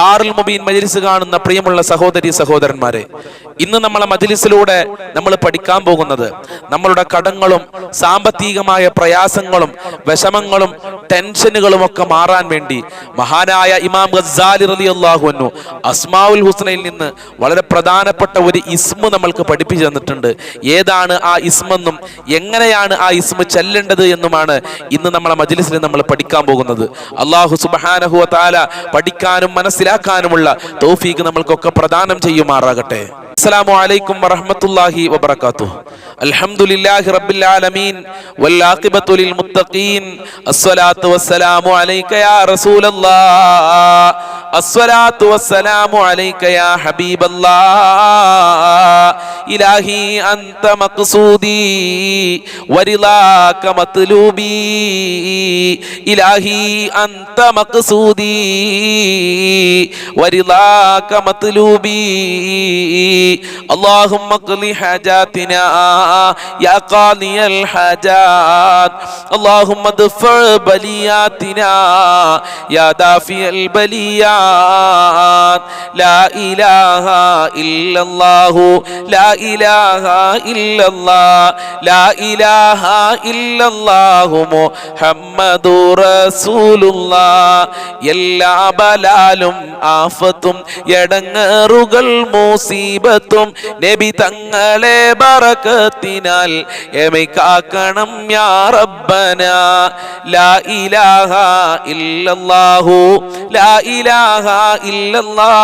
ദാറുൽ മുബീൻ മജ്ലിസ് കാണുന്ന പ്രിയമുള്ള സഹോദരി സഹോദരന്മാരെ ഇന്ന് നമ്മളെ മജിലിസിലൂടെ നമ്മൾ പഠിക്കാൻ പോകുന്നത് നമ്മളുടെ കടങ്ങളും സാമ്പത്തികമായ പ്രയാസങ്ങളും വിഷമങ്ങളും ടെൻഷനുകളും ഒക്കെ മാറാൻ വേണ്ടി മഹാനായ ഇമാം ഗസാലി റലി അള്ളാഹുനു അസ്മാവുൽ ഹുസ്നയിൽ നിന്ന് വളരെ പ്രധാനപ്പെട്ട ഒരു ഇസ്മ നമ്മൾക്ക് പഠിപ്പിച്ചു തന്നിട്ടുണ്ട്. ഏതാണ് ആ ഇസ്മെന്നും എങ്ങനെയാണ് ആ ഇസ്മ ചെല്ലേണ്ടത് എന്നുമാണ് ഇന്ന് നമ്മളെ മജിലിസിൽ നമ്മൾ പഠിക്കാൻ പോകുന്നത്. അള്ളാഹു സുബാനഹു താല പഠിക്കാനും മനസ്സിലാക്കാനുമുള്ള തോഫീക്ക് നമ്മൾക്കൊക്കെ പ്രദാനം ചെയ്യുമാറാകട്ടെ. അസ്സലാമു അലൈക്കും വറഹ്മത്തുള്ളാഹി വബറകാതുഹു. അൽഹംദുലില്ലാഹി റബ്ബിൽ ആലമീൻ. വൽ ആഖിബത്തു ലിൽ മുത്തഖീൻ. അസ്സലാത്തു വസ്സലാമു അലൈക യാ റസൂലല്ലാഹ്. അസ്സലാത്തു വസ്സലാമു അലൈക യാ ഹബീബല്ലാഹ്. ഇലാഹി അൻത മഖ്സൂദി. വരിളാക മത്ലൂബി. ഇലാഹി അൻത മഖ്സൂദി. വരിളാക മത്ലൂബി. اللهم اقض حاجاتنا يا قاضي الحاجات اللهم ادفع بلياتنا يا دافع البليات لا إله إلا الله لا إله إلا الله لا إله إلا الله محمد رسول الله എല്ലാ ബലാലും ആഫത്തും എടങ്ങറുകൾ മുസീബത്തും നബി തങ്ങളെ ബറക്കത്തിനാൽ എമിക്കാക്കണം യാ റബ്ബന. ലാ ഇലാഹ ഇല്ലല്ലാഹു. ലാ ഇലാഹ ഇല്ലല്ലാ.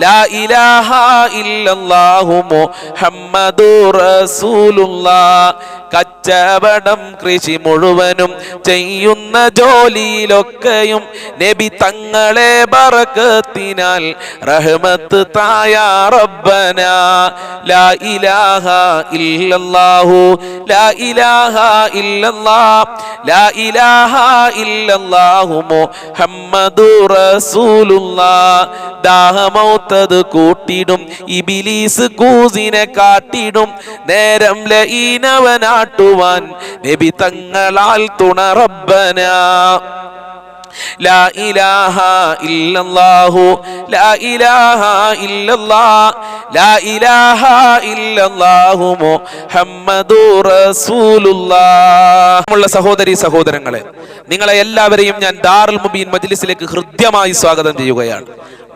ലാ ഇലാഹ ഇല്ലല്ലാഹു മുഹമ്മദു റസൂലുല്ലാ കച്ചവടം കൃഷി മുഴുവനും ചെയ്യുന്ന ജോലിയിലൊക്കെയും നബി തങ്ങളെ ബറക്കത്തിനാൽ റഹ്മത്ത് തായ റബ്ബന. ലാ ഇലാഹ ഇല്ലല്ലാഹു ലാ ഇലാഹ ഇല്ലല്ലാ ലാ ഇലാഹ ഇല്ലല്ലാഹു മുഹമ്മദു റസൂലുള്ളാ. ദാഹമൗത്തത് കൂട്ടിടും ഇബിലീസ് കൂസിനെ കാട്ടിടും നേരം ലീനവനാട്ടുവാൻ നബി തങ്ങളാൽ തുണ റബ്ബന. ലാ ഇലാഹ ലാ ഇലാഹ ലാ ഇലാഹ മുഹമ്മദു സഹോദരി സഹോദരങ്ങളെ നിങ്ങളെ എല്ലാവരെയും ഞാൻ ദാറുൽ മുബീൻ മജ്ലിസിലേക്ക് ഹൃദ്യമായി സ്വാഗതം ചെയ്യുകയാണ്.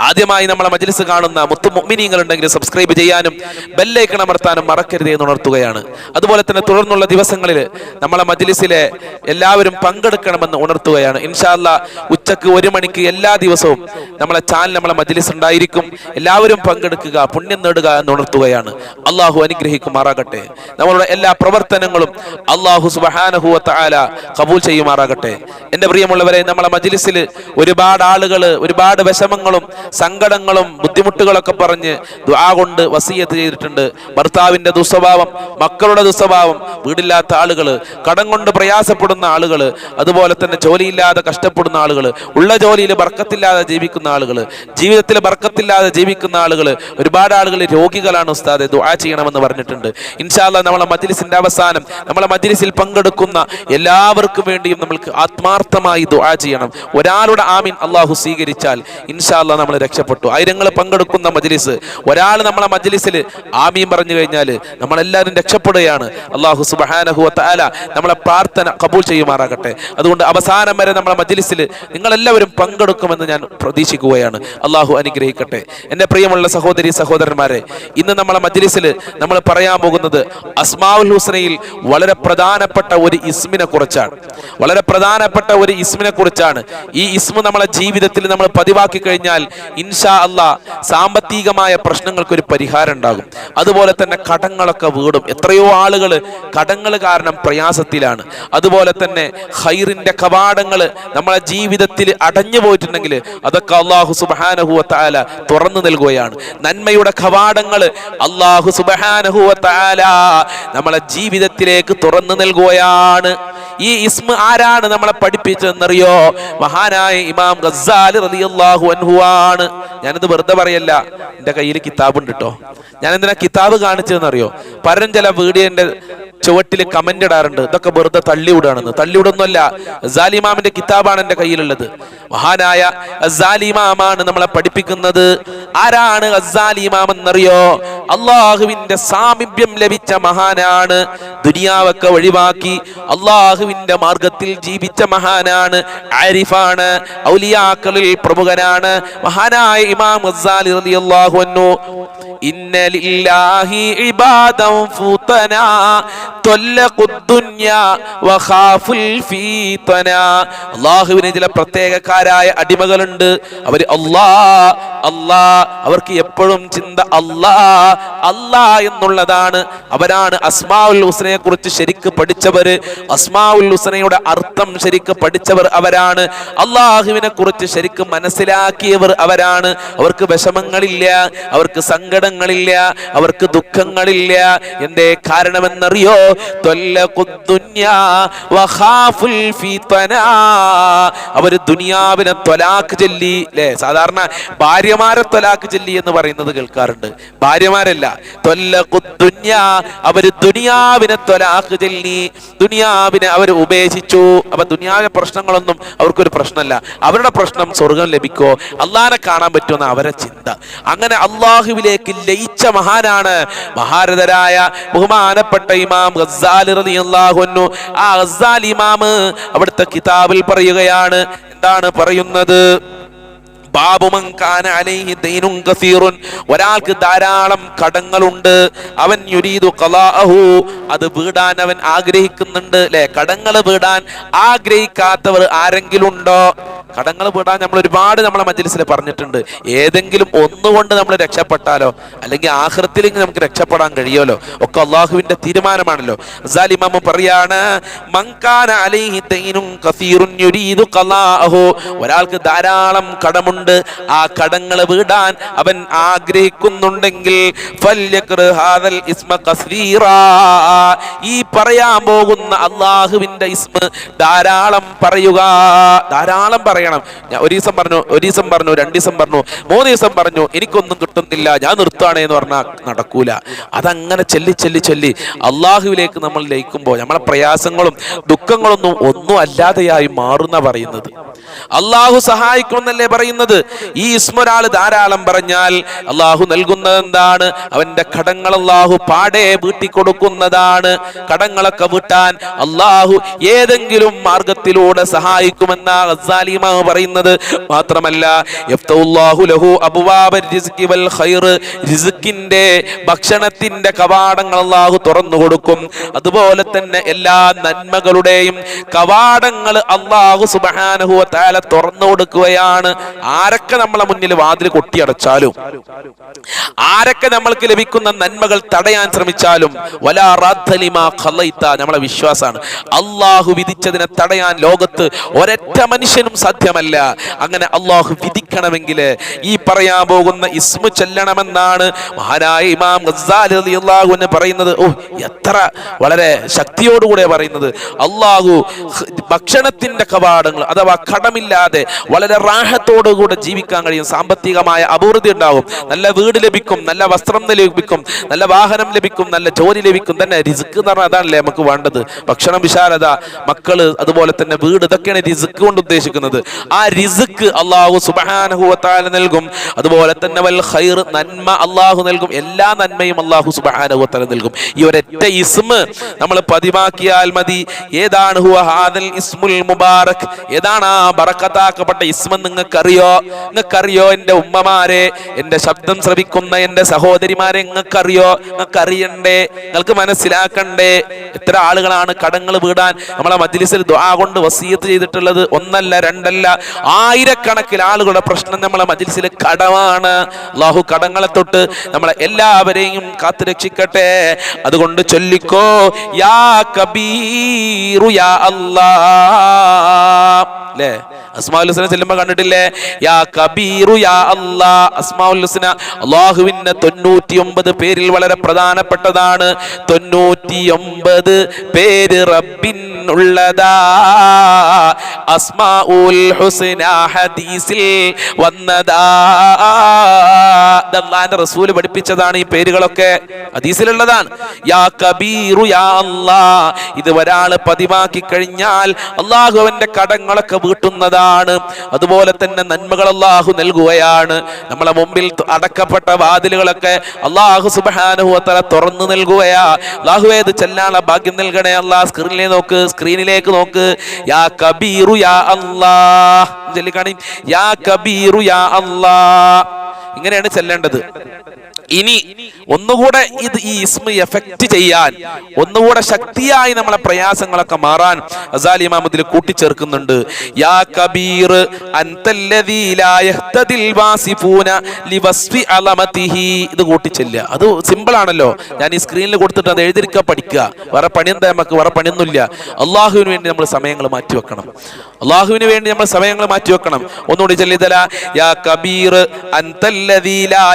ആദ്യമായി നമ്മളെ മജ്ലിസ് കാണുന്ന മുത്തു മൊമിനിയങ്ങൾ ഉണ്ടെങ്കിൽ സബ്സ്ക്രൈബ് ചെയ്യാനും ബെല്ലൈക്കൺ അമർത്താനും മറക്കരുത് എന്ന് ഉണർത്തുകയാണ്. അതുപോലെ തന്നെ തുടർന്നുള്ള ദിവസങ്ങളിൽ നമ്മളെ മജ്ലിസിലെ എല്ലാവരും പങ്കെടുക്കണമെന്ന് ഉണർത്തുകയാണ്. ഇൻഷാല്ല ഉച്ചയ്ക്ക് ഒരു മണിക്ക് എല്ലാ ദിവസവും നമ്മളെ ചാനൽ നമ്മളെ മജ്ലിസ് ഉണ്ടായിരിക്കും. എല്ലാവരും പങ്കെടുക്കുക പുണ്യം നേടുക എന്ന് ഉണർത്തുകയാണ്. അള്ളാഹു അനുഗ്രഹിക്കുമാറാകട്ടെ. നമ്മളുടെ എല്ലാ പ്രവർത്തനങ്ങളും അള്ളാഹു സുബഹാനഹുവ ആല കബൂൽ ചെയ്യുമാറാകട്ടെ. എന്റെ പ്രിയമുള്ളവരെ നമ്മളെ മജ്ലിസിൽ ഒരുപാട് ആളുകൾ ഒരുപാട് വിഷമങ്ങളും സങ്കടങ്ങളും ബുദ്ധിമുട്ടുകളൊക്കെ പറഞ്ഞ് ദുആ കൊണ്ട് വസീയത്ത് ചെയ്തിട്ടുണ്ട്. ഭർത്താവിന്റെ ദുസ്വഭാവം മക്കളുടെ ദുസ്വഭാവം വീടില്ലാത്ത ആളുകൾ കടം കൊണ്ട് പ്രയാസപ്പെടുന്ന ആളുകൾ അതുപോലെ തന്നെ ജോലിയില്ലാതെ കഷ്ടപ്പെടുന്ന ആളുകൾ ഉള്ള ജോലിയിൽ ബർക്കത്തില്ലാതെ ജീവിക്കുന്ന ആളുകൾ ജീവിതത്തിൽ ബർക്കത്തില്ലാതെ ജീവിക്കുന്ന ആളുകൾ ഒരുപാട് ആളുകൾ രോഗികളാണ് ഉസ്താദെ ദുആ ചെയ്യണമെന്ന് പറഞ്ഞിട്ടുണ്ട്. ഇൻഷാല്ല നമ്മളെ മജ്ലിസിന്റെ അവസാനം നമ്മളെ മജ്ലിസിൽ പങ്കെടുക്കുന്ന എല്ലാവർക്കും വേണ്ടിയും നമ്മൾക്ക് ആത്മാർത്ഥമായി ദുആ ചെയ്യണം. ഒരാളുടെ ആമീൻ അള്ളാഹു സ്വീകരിച്ചാൽ ഇൻഷാല്ല നമ്മൾ രക്ഷപ്പെട്ടു. ആയിരങ്ങൾ പങ്കെടുക്കുന്ന മജ്ലിസ്. ഒരാൾ നമ്മളെ മജ്ലിസിൽ ആമീൻ പറഞ്ഞു കഴിഞ്ഞാൽ നമ്മളെല്ലാവരും രക്ഷപ്പെടുകയാണ്. അള്ളാഹു സുബഹാനഹു താല നമ്മളെ പ്രാർത്ഥന കബൂൽ ചെയ്യുമാറാകട്ടെ. അതുകൊണ്ട് അവസാനം വരെ നമ്മളെ മജ്ലിസിൽ നിങ്ങളെല്ലാവരും പങ്കെടുക്കുമെന്ന് ഞാൻ പ്രതീക്ഷിക്കുകയാണ്. അള്ളാഹു അനുഗ്രഹിക്കട്ടെ. എന്റെ പ്രിയമുള്ള സഹോദരി സഹോദരന്മാരെ ഇന്ന് നമ്മളെ മജ്ലിസിൽ നമ്മൾ പറയാൻ പോകുന്നത് അസ്മാവുൽ ഹുസ്നയിൽ വളരെ പ്രധാനപ്പെട്ട ഒരു ഇസ്മിനെ കുറിച്ചാണ്. വളരെ പ്രധാനപ്പെട്ട ഒരു ഇസ്മിനെ കുറിച്ചാണ്. ഈ ഇസ്മ നമ്മളെ ജീവിതത്തിൽ നമ്മൾ പതിവാക്കി കഴിഞ്ഞാൽ ഇൻഷാ അല്ലാ സാമ്പത്തികമായ പ്രശ്നങ്ങൾക്ക് ഒരു പരിഹാരം ഉണ്ടാകും അതുപോലെ തന്നെ കടങ്ങളൊക്കെ വീടും. എത്രയോ ആളുകൾ കടങ്ങൾ കാരണം പ്രയാസത്തിലാണ്. അതുപോലെ തന്നെ ഹൈറിന്റെ കവാടങ്ങൾ നമ്മളെ ജീവിതത്തിൽ അടഞ്ഞു പോയിട്ടുണ്ടെങ്കിൽ അതൊക്കെ അള്ളാഹു സുബാനഹുവ താല തുറന്നു നൽകുകയാണ്. നന്മയുടെ കവാടങ്ങൾ അള്ളാഹു സുബാനഹുവ താല നമ്മളെ ജീവിതത്തിലേക്ക് തുറന്നു നൽകുകയാണ്. ഈ ഇസ്മ ആരാണ് നമ്മളെ പഠിപ്പിച്ചതെന്നറിയോ? മഹാനായ ഇമാം ഗസാലി ആണ്. ഞാനത് വെറുതെ പറയല്ല. എന്റെ കയ്യിൽ കിതാബുണ്ട് കേട്ടോ ഞാൻ എന്തിനാ കിതാബ് കാണിച്ചതെന്നറിയോ? പരൻ ചില വീഡിയോന്റെ ചുവട്ടിൽ കമന്റ് ഇടാറുണ്ട്. ഇതൊക്കെ വെറുതെ തള്ളിവിടാണെന്ന് തള്ളിവിടൊന്നുമല്ല സാലിമാമിന്റെ കിതാബാണ് എന്റെ കയ്യിലുള്ളത്. മഹാനായ അസാലിമാമാണ് നമ്മളെ പഠിപ്പിക്കുന്നത്. ആരാണ് അസാലിമാം എന്നറിയോ അള്ളാഹുവിന്റെ സാമീപ്യം ലഭിച്ച മഹാനാണ്. ദുനിയാവൊക്കെ ഒഴിവാക്കി അള്ളാഹുവിന്റെ മാർഗത്തിൽ ജീവിച്ച മഹാനാണ്. ആരിഫാണ്. ഔലിയാക്കളിൽ പ്രമുഖനാണ്. മഹാനായ ഇമാം ഗസാലി റളിയല്ലാഹു അൻഹു. അല്ലാഹുവിന് ചില പ്രത്യേകക്കാരായ അടിമകളുണ്ട്. അവർ അള്ളാ അല്ലാ അവർക്ക് എപ്പോഴും ചിന്ത അല്ലാ അല്ലാ എന്നുള്ളതാണ്. അവരാണ് അസ്മാഉൽ ഹുസ്നയെ കുറിച്ച് ശരിക്ക് പഠിച്ചവര്. അസ്മാഉൽ ഹുസനയുടെ അർത്ഥം ശരിക്ക് പഠിച്ചവർ അവരാണ്. അള്ളാഹുവിനെ കുറിച്ച് ശരിക്ക് മനസ്സിലാക്കിയവർ അവരാണ്. അവർക്ക് വിഷമങ്ങളില്ല അവർക്ക് സങ്കടങ്ങളില്ല അവർക്ക് ദുഃഖങ്ങളില്ല. എന്റെ കാരണമെന്നറിയോ? അവർ ദുനിയാവിനെ ത്വലാക്ക് ചൊല്ലി അല്ലേ സാധാരണ ഭാര്യമാരെ ത്വലാക്ക് ചൊല്ലി എന്ന് പറയുന്നത് കേൾക്കാറുണ്ട്. ഭാര്യമാരല്ല ത്വല്ലഖുദ്ദുന്യാ. അവർ ദുനിയാവിനെ ത്വലാക്ക് ചൊല്ലി ദുനിയാവിനെ അവർ ഉപേക്ഷിച്ചു. അപ്പൊ ദുനിയാവിലെ പ്രശ്നങ്ങളൊന്നും അവർക്കൊരു പ്രശ്നമല്ല. അവരുടെ പ്രശ്നം സ്വർഗം ലഭിക്കോ? അള്ളഹാനെ കാണാൻ പറ്റുമെന്ന് അവരെ ചിന്ത. അങ്ങനെ അള്ളാഹുവിലേക്ക് ലയിച്ച മഹാനാണ് മഹാരഥരായ ബഹുമാനപ്പെട്ട ഇമാം ഗസാലി റളിയല്ലാഹു ആ ഗസാൽ ഇമാം അവിടുത്തെ കിതാബിൽ പറയുകയാണ്. എന്താണ് പറയുന്നത്? ഒരാൾക്ക് ധാരാളം കടങ്ങളുണ്ട്. അവൻ യുരീദു ഖലാഅഹു. അത് വീടാൻ അവൻ ആഗ്രഹിക്കുന്നുണ്ട്. അല്ലെ കടങ്ങൾ വീടാൻ ആഗ്രഹിക്കാത്തവർ ആരെങ്കിലും ഉണ്ടോ കടങ്ങൾ വീടാൻ നമ്മൾ ഒരുപാട് നമ്മളെ മജ്ലിസിൽ പറഞ്ഞിട്ടുണ്ട്. ഏതെങ്കിലും ഒന്നുകൊണ്ട് നമ്മൾ രക്ഷപ്പെട്ടാലോ? അല്ലെങ്കിൽ ആഹൃത്തിലെങ്കിൽ നമുക്ക് രക്ഷപ്പെടാൻ കഴിയുമല്ലോ? ഒക്കെ അള്ളാഹുവിന്റെ തീരുമാനമാണല്ലോ. ഇമാമ പറയാണ് ഒരാൾക്ക് ധാരാളം കടമുണ്ട്. ആ കടങ്ങൾ വീടാൻ അവൻ ആഗ്രഹിക്കുന്നുണ്ടെങ്കിൽ. ഈ പറയാൻ പോകുന്ന അള്ളാഹുവിന്റെ ഇസ്മ ധാരാളം പറയുക. ധാരാളം പറയണം. ഞാൻ ഒരു ദിവസം പറഞ്ഞു ഒരു ദിവസം പറഞ്ഞു രണ്ട് ദിവസം പറഞ്ഞു മൂന്ന് ദിവസം പറഞ്ഞു എനിക്കൊന്നും കിട്ടുന്നില്ല ഞാൻ നിർത്തുകയാണേ എന്ന് പറഞ്ഞാൽ നടക്കൂല. അതങ്ങനെ ചൊല്ലി ചൊല്ലി ചൊല്ലി അള്ളാഹുവിലേക്ക് നമ്മൾ ലയിക്കുമ്പോൾ നമ്മളെ പ്രയാസങ്ങളും ദുഃഖങ്ങളൊന്നും ഒന്നും അല്ലാതെയായി മാറുന്ന പറയുന്നത്. അള്ളാഹു സഹായിക്കുമെന്നല്ലേ പറയുന്നത്? ഈ ഇസ്മൊരാൾ ധാരാളം പറഞ്ഞാൽ അള്ളാഹു നൽകുന്നത് എന്താണ്? അവന്റെ കടങ്ങൾ അള്ളാഹു പാടെ വീട്ടിക്കൊടുക്കുന്നതാണ്. കടങ്ങളൊക്കെ വീട്ടാൻ അള്ളാഹു ഏതെങ്കിലും മാർഗത്തിലൂടെ സഹായിക്കുമെന്ന പറയുന്നത്. മാത്രമല്ല ലഹു വൽ ഖൈർ ഭക്ഷണത്തിന്റെ കവാടങ്ങൾ അള്ളാഹു തുറന്നു കൊടുക്കും. അതുപോലെ തന്നെ എല്ലാ നന്മകളുടെയും കവാടങ്ങൾ അള്ളാഹു സുബ്ഹാനഹു വ തആല തുറന്നു കൊടുക്കുകയാണ്. ആരൊക്കെ നമ്മളെ മുന്നിൽ വാതിൽ കൊട്ടിയടച്ചാലും ആരൊക്കെ നമ്മൾക്ക് ലഭിക്കുന്ന നന്മകൾ തടയാൻ ശ്രമിച്ചാലും നമ്മളെ വിശ്വാസമാണ് അള്ളാഹു വിധിച്ചതിനെ തടയാൻ ലോകത്ത് ഒരൊറ്റ മനുഷ്യനും സാധ്യമല്ല. അങ്ങനെ അള്ളാഹു വിധിക്കണമെങ്കിൽ ഈ പറയാൻ പോകുന്ന ഇസ്മു ചെല്ലണമെന്നാണ് മഹാനായ ഇമാം അള്ളാഹു എന്ന് പറയുന്നത്. ഓ എത്ര വളരെ ശക്തിയോടുകൂടെ പറയുന്നത്. അള്ളാഹു ഭക്ഷണത്തിന്റെ കവാടങ്ങൾ അഥവാ കടമില്ലാതെ വളരെ റാഹത്തോടുകൂടെ ജീവിക്കാൻ കഴിയും. സാമ്പത്തികമായ അഭിവൃദ്ധി ഉണ്ടാവും. നല്ല വീട് ലഭിക്കും നല്ല വസ്ത്രം ലഭിക്കും നല്ല വാഹനം ലഭിക്കും നല്ല ജോലി ലഭിക്കും. തന്നെ റിസ്ക് എന്ന് പറഞ്ഞാൽ അതാണല്ലേ നമുക്ക് വേണ്ടത്. ഭക്ഷണം വിശാലത മക്കൾ അതുപോലെ തന്നെ വീട് ഇതൊക്കെയാണ് റിസ്ക് കൊണ്ട് ഉദ്ദേശിക്കുന്നത്. ആ റിസ്ക് അള്ളാഹു സുബഹാനുഹുവത്താല നൽകും. അതുപോലെ തന്നെ വൽ ഖൈർ നന്മ അള്ളാഹു നൽകും. എല്ലാ നന്മയും അള്ളാഹു സുബഹാനുഹുവത്താല നൽകും. ഈ ഒരൊറ്റ ഇസ്മ നമ്മൾ പതിവാക്കിയാൽ മതി. ഏതാണ് ഹുവ ഹാദൽ ഇസ്മുൽ മുബാറക്? ഏതാണ് ആ ബറക്കത്താക്കപ്പെട്ട ഇസ്മ നിങ്ങൾക്കറിയോ? നിങ്ങൾക്കറിയോ എന്റെ ഉമ്മമാരെ? എന്റെ ശബ്ദം ശ്രവിക്കുന്ന എന്റെ സഹോദരിമാരെ നിങ്ങൾക്കറിയോ? നിങ്ങൾക്ക് അറിയണ്ടേ നിങ്ങൾക്ക് മനസ്സിലാക്കണ്ടേ? എത്ര ആളുകളാണ് കടങ്ങൾ വീടാൻ നമ്മളെ മജ്ലിസിൽ ദ്വാ കൊണ്ട് വസീയത്ത് ചെയ്തിട്ടുള്ളത്? ഒന്നല്ല രണ്ടല്ല. ആയിരക്കണക്കിന് ആളുകളുടെ പ്രശ്നം നമ്മളെ മജ്ലിസിൽ കടമാണ്. അള്ളാഹു കടങ്ങളെ തൊട്ട് നമ്മളെ എല്ലാവരെയും കാത്തു രക്ഷിക്കട്ടെ അതുകൊണ്ട് ചൊല്ലിക്കോ യാ കബീറു യാ അല്ലാ. അല്ലേ? അസ്മാഉൽ ഹുസ്ന കണ്ടിട്ടില്ലേ? യാ കബീറു യാ അല്ലാ. അസ്മാഉൽ ഹുസ്ന അള്ളാഹുവിന്റെ തൊണ്ണൂറ്റിയൊമ്പത് പേരിൽ വളരെ പ്രധാനപ്പെട്ടതാണ്. തൊണ്ണൂറ്റിയൊമ്പത് പേര് റബ്ബിനുള്ളതാ അസ്മാഉൽ ഹുസ്ന ഹദീസിൽ വന്നതാ. അല്ലാഹുവിന്റെ റസൂൽ പഠിപ്പിച്ചതാണ് ഈ പേരുകളൊക്കെ. ഹദീസിലുള്ളതാണ്. യാ കബീറു യാ അല്ലാ. ഇത് ഒരാൾ പതിവാക്കി കഴിഞ്ഞാൽ അള്ളാഹു അവന്റെ കടങ്ങളൊക്കെ വീട്ടുന്നതാണ് അതുപോലെ തന്നെ നന്മകൾ അള്ളാഹു നൽകുകയാണ്. നമ്മളെ മുമ്പിൽ അടക്കപ്പെട്ട വാതിലുകളൊക്കെ അള്ളാഹു സുബാനുഭവത്തല തുറന്നു നൽകുകയാ. അള്ളാഹു ഏത് ചെല്ലാനുള്ള ഭാഗ്യം നൽകണേ അള്ളാഹ് സ്ക്രീനിലേക്ക് നോക്ക് സ്ക്രീനിലേക്ക് നോക്ക്. യാ കബീറു യാ അള്ളാഹ് ചൊല്ലിക്കാണി യാ കബീറു യാ അള്ളാഹ് ഇങ്ങനെയാണ് ചെല്ലേണ്ടത്. ഇനി ഒന്നുകൂടെ ഇത് ഈ ഇസ്മ എഫക്റ്റ് ചെയ്യാൻ ഒന്നുകൂടെ ശക്തിയായി നമ്മളെ പ്രയാസങ്ങളൊക്കെ മാറാൻ അസാലി ഇമാമത്തിൽ കൂട്ടിച്ചേർക്കുന്നുണ്ട്. യാ കബീർ ഇത് കൂട്ടിച്ചെല്ലുക. അത് സിമ്പിൾ ആണല്ലോ. ഞാൻ ഈ സ്ക്രീനിൽ കൊടുത്തിട്ട് അത് എഴുതിരിക്കുക പഠിക്കുക. വേറെ പണിയെന്താ നമുക്ക് വേറെ പണിയൊന്നുമില്ല. അള്ളാഹുവിന് വേണ്ടി നമ്മൾ സമയങ്ങൾ മാറ്റി വെക്കണം. അള്ളാഹുവിന് വേണ്ടി നമ്മൾ സമയങ്ങൾ മാറ്റി വെക്കണം. ഒന്നുകൂടി ചെല്ലിതല യാ കബീർ അൻതല്ലദീ ലാ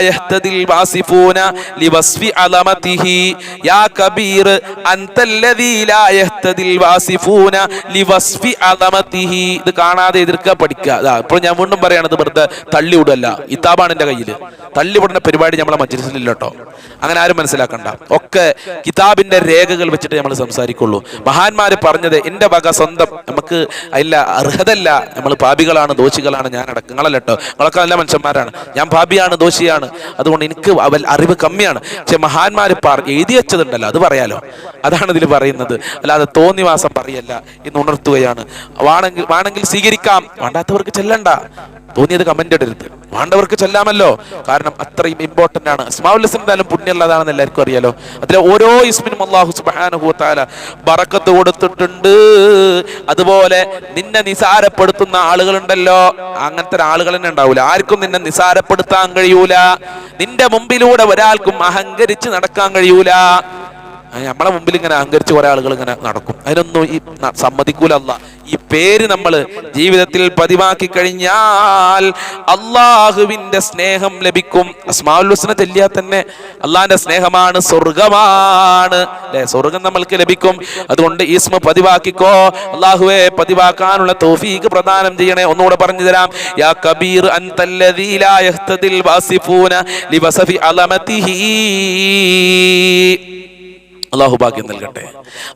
വാസിഫൂന ലിവസ്ഫി അലമതിഹി യാ കബീർ അൻതല്ലദീ ലാ യഹ്തദിൽ വാസിഫൂന ലിവസ്ഫി അലമതിഹി ഇത് കാണാതെ എതിർക്കുക പഠിക്കുക അതാ ഇപ്പോൾ ഞാൻ വീണ്ടും പറയണത് വെറുതെ തള്ളി വിടല്ല ഇതാബാണ് എന്റെ കയ്യിൽ തള്ളി വിടുന്ന പരിപാടി നമ്മളെ മജ്ലിസിലില്ല കേട്ടോ. അങ്ങനെ ആരും മനസ്സിലാക്കണ്ട. ഒക്കെ കിതാബിന്റെ രേഖകൾ വെച്ചിട്ട് നമ്മൾ സംസാരിക്കുള്ളൂ. മഹാന്മാര് പറഞ്ഞത് എന്റെ വക സ്വന്തം. നമുക്ക് അതില്ല അർഹതല്ല. നമ്മൾ പാപികളാണ് ദോഷികളാണ് ഞാൻ അടക്കം കേട്ടോ. നിങ്ങളൊക്കെ നല്ല മനുഷ്യന്മാരാണ്. ഞാൻ പാപിയാണ് ദോഷിയാണ്. അതുകൊണ്ട് എനിക്ക് അവൽ അറിവ് കമ്മിയാണ്. പക്ഷെ മഹാന്മാര് പാർ എഴുതി വെച്ചതുണ്ടല്ലോ അത് പറയാലോ. അതാണ് ഇതിൽ പറയുന്നത്. അല്ലാതെ തോന്നിവാസം പറയല്ല എന്ന് ഉണർത്തുകയാണ്. വാണെങ്കിൽ വേണമെങ്കിൽ സ്വീകരിക്കാം. വേണ്ടാത്തവർക്ക് ചെല്ലണ്ട. തോന്നിയത് കമന്റ് ഇടരുത് വേണ്ടവർക്ക് ചെല്ലാമല്ലോ. കാരണം അത്രയും ഇമ്പോർട്ടന്റ് ആണ്. ഇസ്മാവുൽ എന്തായാലും പുണ്യമുള്ളതാണെന്ന് എല്ലാവർക്കും അറിയാലോ. അതിലെ ഓരോ ഇസ്മിനും അള്ളാഹു സുബാനുഭൂത്താല ബറക്കത്ത് കൊടുത്തിട്ടുണ്ട്. അതുപോലെ നിന്നെ നിസാരപ്പെടുത്തുന്ന ആളുകളുണ്ടല്ലോ. അങ്ങനത്തെ ആളുകൾ തന്നെ ഉണ്ടാവൂല. ആർക്കും നിന്നെ നിസാരപ്പെടുത്താൻ കഴിയൂല. നിന്റെ മുമ്പിലൂടെ ഒരാൾക്കും അഹങ്കരിച്ച് നടക്കാൻ കഴിയൂല. നമ്മളെ മുമ്പിൽ ഇങ്ങനെ അഹങ്കരിച്ച് കുറെ ആളുകൾ ഇങ്ങനെ നടക്കും. അതിനൊന്നും ഈ സമ്മതിക്കൂലല്ല. സമ്മതിക്കൂല ഈ പേര് നമ്മൾ ജീവിതത്തിൽ പതിവാക്കി കഴിഞ്ഞാൽ അള്ളാഹുവിന്റെ സ്നേഹം ലഭിക്കും. അസ്മാഉൽ ഹുസ്ന ചെല്ലിയാൽ തന്നെ അള്ളാഹിന്റെ സ്നേഹമാണ് സ്വർഗമാണ്. അല്ലെ? സ്വർഗം നമ്മൾക്ക് ലഭിക്കും. അതുകൊണ്ട് ഈസ്മ പതിവാക്കിക്കോ. അള്ളാഹുവെ പതിവാക്കാനുള്ള തോഫീക്ക് പ്രദാനം ചെയ്യണേ. ഒന്നുകൂടെ പറഞ്ഞു തരാം. യാ കബീർ യഹ്തദിൽ വാസിഫൂന ലിവസഫി അലമതിഹി. അള്ളാഹു ഭാഗ്യം നൽകട്ടെ.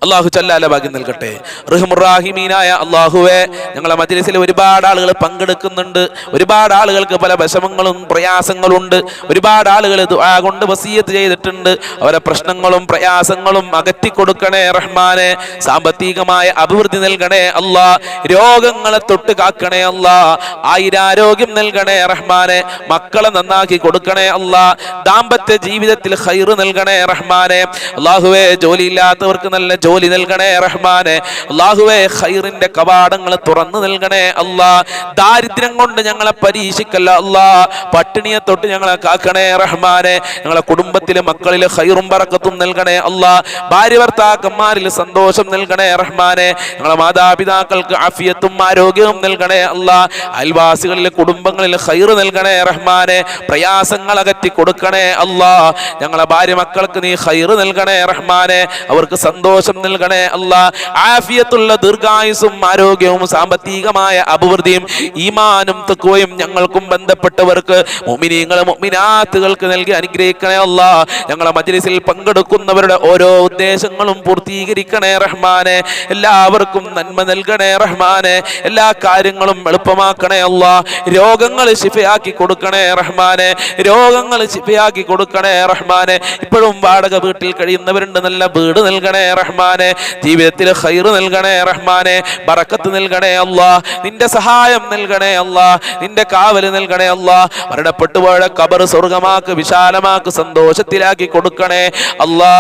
അള്ളാഹു ചല്ലാല ഭാഗ്യം നൽകട്ടെ. റഹ്മുറാഹിമീനായ അള്ളാഹുവെ ഞങ്ങളെ മജ്ലിസിൽ ഒരുപാട് ആളുകൾ പങ്കെടുക്കുന്നുണ്ട്. ഒരുപാട് ആളുകൾക്ക് പല വിഷമങ്ങളും പ്രയാസങ്ങളുണ്ട്. ഒരുപാട് ആളുകൾ കൊണ്ട് വസീയത്ത് ചെയ്തിട്ടുണ്ട്. അവരെ പ്രശ്നങ്ങളും പ്രയാസങ്ങളും അകറ്റി കൊടുക്കണേ റഹ്മാനെ. സാമ്പത്തികമായ അഭിവൃദ്ധി നൽകണേ അല്ലാ. രോഗങ്ങളെ തൊട്ട് കാക്കണേ അല്ലാ. ആയിരാരോഗ്യം നൽകണേ റഹ്മാനെ. മക്കളെ നന്നാക്കി കൊടുക്കണേ അല്ലാ. ദാമ്പത്യ ജീവിതത്തിൽ ഹൈറ് നൽകണേ റഹ്മാനെ. അള്ളാഹുവെ ജോലി ഇല്ലാത്തവർക്ക് നല്ല ജോലി നൽകണേ റഹ്മാനെ. അള്ളാഹുവെ ഖൈറിന്റെ കവാടങ്ങൾ തുറന്നു നൽകണേ അല്ലാ. ദാരിദ്ര്യം കൊണ്ട് ഞങ്ങളെ പരീക്ഷിക്കല്ല അല്ലാ. പട്ടിണിയെ തൊട്ട് ഞങ്ങളെ കാക്കണേ റഹ്മാനെ. ഞങ്ങളെ കുടുംബത്തിലെ മക്കളിൽ ഖൈറും പറക്കത്തും നൽകണേ അല്ലാ. ഭാര്യ ഭർത്താക്കന്മാരിൽ സന്തോഷം നൽകണേ റഹ്മാനെ. ഞങ്ങളെ മാതാപിതാക്കൾക്ക് ആഫിയത്തും ആരോഗ്യവും നൽകണേ അല്ലാ. അയൽവാസികളിലെ കുടുംബങ്ങളിൽ ഖൈറ് നൽകണേ റഹ്മാനെ. പ്രയാസങ്ങൾ അകറ്റി കൊടുക്കണേ അല്ലാ. ഞങ്ങളെ ഭാര്യ മക്കൾക്ക് നീ ഹൈറ് നൽകണേ റഹ്മാനെ അവർക്ക് സന്തോഷം നൽകണേ അല്ല. ആഫിയത്തുള്ള ദീർഘായുസും ആരോഗ്യവും സാമ്പത്തികമായ അഭിവൃദ്ധിയും ഈമാനും തക്കുവയും ഞങ്ങൾക്കും ബന്ധപ്പെട്ടവർക്ക് മുമിനീങ്ങളെ മുമിനാത്തുകൾക്ക് നൽകി അനുഗ്രഹിക്കണേ അല്ല. ഞങ്ങളെ മജ്ലിസിൽ പങ്കെടുക്കുന്നവരുടെ ഓരോ ഉദ്ദേശങ്ങളും പൂർത്തീകരിക്കണേ റഹ്മാനെ. എല്ലാവർക്കും നന്മ നൽകണേ റഹ്മാനെ. എല്ലാ കാര്യങ്ങളും എളുപ്പമാക്കണേ അല്ല. രോഗങ്ങൾ ശിഫയാക്കി കൊടുക്കണേ റഹ്മാനെ. രോഗങ്ങൾ ശിഫയാക്കി കൊടുക്കണേ റഹ്മാനെ. ഇപ്പോഴും വാടക വീട്ടിൽ കഴിയുന്നവരുണ്ട്. നല്ല വീട് നൽകണേ റഹ്മാനെ. ജീവിതത്തിൽ ഹൈറ് നൽകണേ റഹ്മാനെ. ബറക്കത്ത് നൽകണേ അല്ല. നിന്റെ സഹായം നൽകണേ അല്ല. നിന്റെ കാവൽ നൽകണേ അല്ല. മരണപ്പെട്ടു പോയ കബർ സ്വർഗമാക്ക് വിശാലമാക്ക് സന്തോഷത്തിലാക്കി കൊടുക്കണേ അല്ലാ.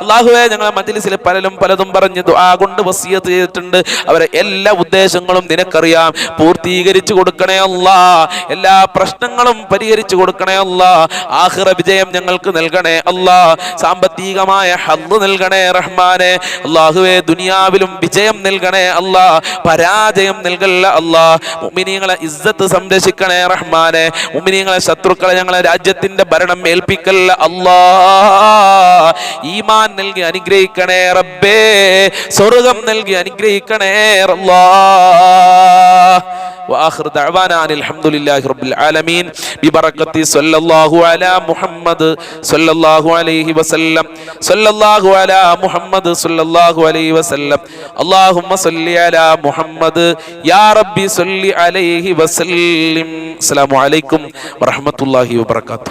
അള്ളാഹുവെ ഞങ്ങളെ മജ്ലിസിൽ പലരും പലതും പറഞ്ഞു ആ കൊണ്ട് വസിയത്ത് ചെയ്തിട്ടുണ്ട്. അവരെ എല്ലാ ഉദ്ദേശങ്ങളും നിനക്കറിയാം. പൂർത്തീകരിച്ചു കൊടുക്കണേ അല്ല. എല്ലാ പ്രശ്നങ്ങളും പരിഹരിച്ചു കൊടുക്കണേ അല്ല. ആഖിറ വിജയം ഞങ്ങൾക്ക് നൽകണേ അല്ലാ. സാമ്പത്തികമായ ഹന്ന് നൽകണേ റഹ്മാനെ. അള്ളാഹുവെ ദുനിയാവിലും വിജയം നൽകണേ അല്ലാ പരാജയം നൽകല്ല അല്ലാ മുഅ്മിനീങ്ങളെ ഇസ്സത്ത് സംരക്ഷിക്കണേ റഹ്മാനെ. മുഅ്മിനീങ്ങളെ ശത്രുക്കളെ ഞങ്ങളെ രാജ്യത്തിന്റെ ഭരണം ഏൽപ്പിക്കല്ല അല്ലാ ഈമാൻ നൽകി അനുഗ്രഹിക്കണേ റബ്ബേ സ്വർഗം നൽകി അനുഗ്രഹിക്കണേ അല്ലാ واخر دعوانا ان الحمد لله رب العالمين ببركه صلى الله على محمد صلى الله عليه وسلم صلى الله على محمد صلى الله عليه وسلم اللهم صل على محمد يا ربي صل عليه وسلم السلام عليكم ورحمه الله وبركاته